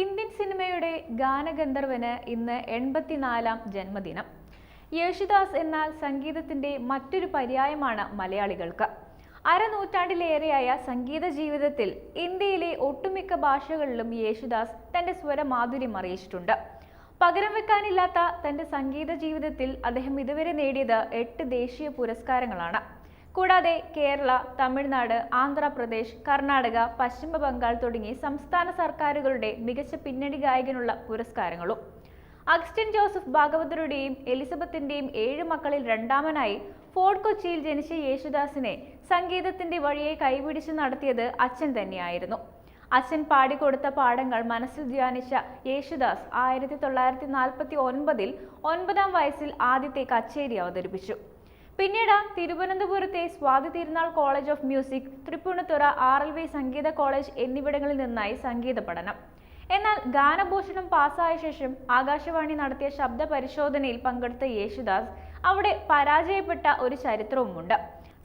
Indian സിനിമയുടെ ഗാനഗന്ധർവന് ഇന്ന് എൺപത്തിനാലാം ജന്മദിനം. യേശുദാസ് എന്നാൽ സംഗീതത്തിന്റെ മറ്റൊരു പര്യായമാണ് മലയാളികൾക്ക്. അരനൂറ്റാണ്ടിലേറെയായ സംഗീത ജീവിതത്തിൽ ഇന്ത്യയിലെ ഒട്ടുമിക്ക ഭാഷകളിലും യേശുദാസ് തന്റെ സ്വരമാധുര്യം അറിയിച്ചിട്ടുണ്ട്. പകരം വെക്കാനില്ലാത്ത തന്റെ സംഗീത ജീവിതത്തിൽ അദ്ദേഹം ഇതുവരെ നേടിയത് എട്ട് ദേശീയ പുരസ്കാരങ്ങളാണ്. കൂടാതെ കേരള തമിഴ്നാട് ആന്ധ്രാപ്രദേശ് കർണാടക പശ്ചിമ ബംഗാൾ തുടങ്ങി സംസ്ഥാന സർക്കാരുകളുടെ മികച്ച പിന്നണി ഗായകനുള്ള പുരസ്കാരങ്ങളും. അഗസ്റ്റിൻ ജോസഫ് ഭാഗവതരുടെയും എലിസബത്തിന്റെയും ഏഴ് മക്കളിൽ രണ്ടാമനായി ഫോർട്ട് കൊച്ചിയിൽ ജനിച്ച യേശുദാസിനെ സംഗീതത്തിന്റെ വഴിയെ കൈപിടിച്ച് നടത്തിയത് അച്ഛൻ തന്നെയായിരുന്നു. അച്ഛൻ പാടിക്കൊടുത്ത പാഠങ്ങൾ മനസ്സിൽ ധ്യാനിച്ച യേശുദാസ് ആയിരത്തി തൊള്ളായിരത്തി നാൽപ്പത്തി ഒൻപതിൽ ഒൻപതാം വയസ്സിൽ ആദ്യത്തെ കച്ചേരി അവതരിപ്പിച്ചു. പിന്നീട് തിരുവനന്തപുരത്തെ Swathi Thirunal college of music Tripunithura R L V Sangeetha college എന്നിവിടങ്ങളിൽ നിന്നായി സംഗീത പഠനം. എന്നാൽ ഗാനഭൂഷണം പാസ്സായ ശേഷം ആകാശവാണി നടത്തിയ ശബ്ദ പരിശോധനയിൽ പങ്കെടുത്ത യേശുദാസ് അവിടെ പരാജയപ്പെട്ട ഒരു ചരിത്രവുമുണ്ട്.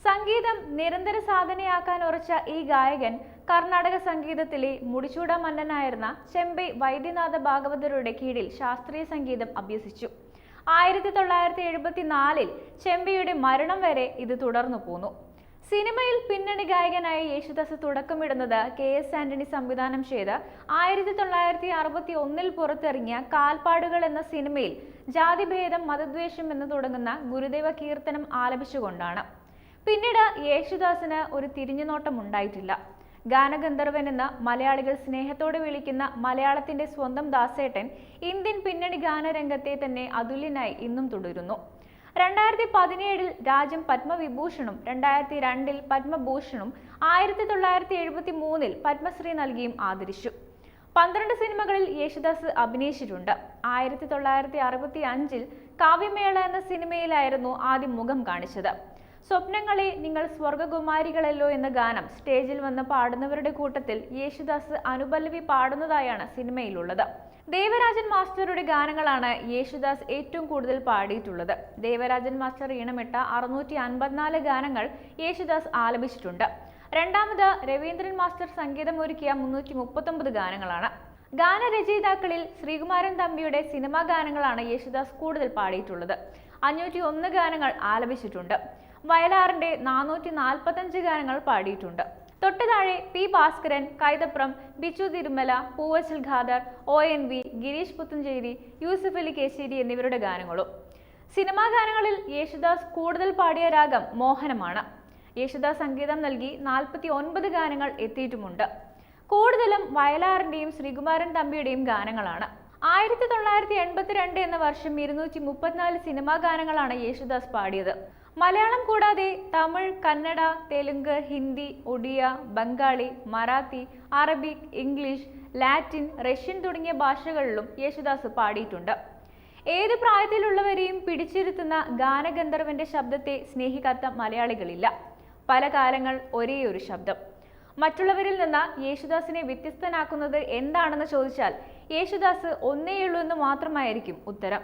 സംഗീതം നിരന്തര സാധനയാക്കാൻ ഉറച്ച ഈ ഗായകൻ കർണാടക സംഗീതത്തിലെ മുടിച്ചൂട മന്നനായിരുന്ന ചെമ്പൈ വൈദ്യനാഥ ഭാഗവതരുടെ കീഴിൽ ശാസ്ത്രീയ സംഗീതം അഭ്യസിച്ചു. ആയിരത്തി തൊള്ളായിരത്തി എഴുപത്തിനാലിൽ ചെമ്പയുടെ മരണം വരെ ഇത് തുടർന്നു പോന്നു. സിനിമയിൽ പിന്നണി ഗായകനായി യേശുദാസ് തുടക്കമിടുന്നത് കെ എസ് ആന്റണി സംവിധാനം ചെയ്ത് ആയിരത്തി തൊള്ളായിരത്തി അറുപത്തി ഒന്നിൽ പുറത്തിറങ്ങിയ കാൽപ്പാടുകൾ എന്ന സിനിമയിൽ ജാതിഭേദം മതദ്വേഷം എന്ന് തുടങ്ങുന്ന ഗുരുദേവ കീർത്തനം ആലപിച്ചുകൊണ്ടാണ്. പിന്നീട് യേശുദാസിന് ഒരു തിരിഞ്ഞുനോട്ടം ഉണ്ടായിട്ടില്ല ഗാനഗന്ധർവൻ എന്ന മലയാളികൾ സ്നേഹത്തോടെ വിളിക്കുന്ന മലയാളത്തിന്റെ സ്വന്തം ദാസേട്ടൻ ഇന്ത്യൻ പിന്നണി ഗാനരംഗത്തെ തന്നെ അതുല്യനായി ഇന്നും തുടരുന്നു. രണ്ടായിരത്തി പതിനേഴിൽ രാജ്യം പത്മവിഭൂഷണും രണ്ടായിരത്തി രണ്ടിൽ പത്മഭൂഷണും ആയിരത്തി തൊള്ളായിരത്തി എഴുപത്തി മൂന്നിൽ പത്മശ്രീ നൽകിയും ആദരിച്ചു. പന്ത്രണ്ട് സിനിമകളിൽ യേശുദാസ് അഭിനയിച്ചിട്ടുണ്ട്. ആയിരത്തി തൊള്ളായിരത്തി അറുപത്തി അഞ്ചിൽ കാവ്യമേള എന്ന സിനിമയിലായിരുന്നു ആദ്യം മുഖം കാണിച്ചത്. സ്വപ്നങ്ങളെ നിങ്ങൾ സ്വർഗകുമാരികളല്ലോ എന്ന ഗാനം സ്റ്റേജിൽ വന്ന് പാടുന്നവരുടെ കൂട്ടത്തിൽ യേശുദാസ് അനുപല്ലവി പാടുന്നതായാണ് സിനിമയിലുള്ളത്. ദേവരാജൻ മാസ്റ്ററുടെ ഗാനങ്ങളാണ് യേശുദാസ് ഏറ്റവും കൂടുതൽ പാടിയിട്ടുള്ളത്. ദേവരാജൻ മാസ്റ്റർ ഈണമിട്ട അറുന്നൂറ്റി അൻപത്തിനാല് ഗാനങ്ങൾ യേശുദാസ് ആലപിച്ചിട്ടുണ്ട്. രണ്ടാമത് രവീന്ദ്രൻ മാസ്റ്റർ സംഗീതമൊരുക്കിയ മുന്നൂറ്റി മുപ്പത്തൊമ്പത് ഗാനങ്ങളാണ്. ഗാനരചയിതാക്കളിൽ ശ്രീകുമാരൻ തമ്പിയുടെ സിനിമാ ഗാനങ്ങളാണ് യേശുദാസ് കൂടുതൽ പാടിയിട്ടുള്ളത്. അഞ്ഞൂറ്റി ഒന്ന് ഗാനങ്ങൾ ആലപിച്ചിട്ടുണ്ട്. വയലാറിന്റെ നാനൂറ്റി നാൽപ്പത്തഞ്ച് ഗാനങ്ങൾ പാടിയിട്ടുണ്ട്. തൊട്ടു താഴെ P Bhaskaran Kaithapram Bichu Thirumala Poovachal Khader O N V Girish Puthenchery Yusuf Ali Kecheri എന്നിവരുടെ ഗാനങ്ങളും. സിനിമാ ഗാനങ്ങളിൽ യേശുദാസ് കൂടുതൽ പാടിയ രാഗം മോഹനമാണ്. യേശുദാസ് സംഗീതം നൽകി നാൽപ്പത്തി ഒൻപത് ഗാനങ്ങൾ എത്തിയിട്ടുമുണ്ട്. കൂടുതലും വയലാറിന്റെയും ശ്രീകുമാരൻ തമ്പിയുടെയും ഗാനങ്ങളാണ്. ആയിരത്തി തൊള്ളായിരത്തി എൺപത്തിരണ്ട് എന്ന വർഷം ഇരുന്നൂറ്റി മുപ്പത്തിനാല് സിനിമാ ഗാനങ്ങളാണ് യേശുദാസ് പാടിയത്. മലയാളം കൂടാതെ Tamil Kannada Telugu Hindi Odia Bengali Marathi Arabic English Latin Russian തുടങ്ങിയ ഭാഷകളിലും യേശുദാസ് പാടിയിട്ടുണ്ട്. ഏത് പ്രായത്തിലുള്ളവരെയും പിടിച്ചിരുത്തുന്ന ഗാനഗന്ധർവന്റെ ശബ്ദത്തെ സ്നേഹിക്കാത്ത മലയാളികളില്ല. പല കാലങ്ങൾ ഒരേ ഒരു ശബ്ദം. മറ്റുള്ളവരിൽ നിന്ന് യേശുദാസിനെ വ്യത്യസ്തനാക്കുന്നത് എന്താണെന്ന് ചോദിച്ചാൽ യേശുദാസ് ഒന്നേയുള്ളൂ എന്ന് മാത്രമായിരിക്കും ഉത്തരം.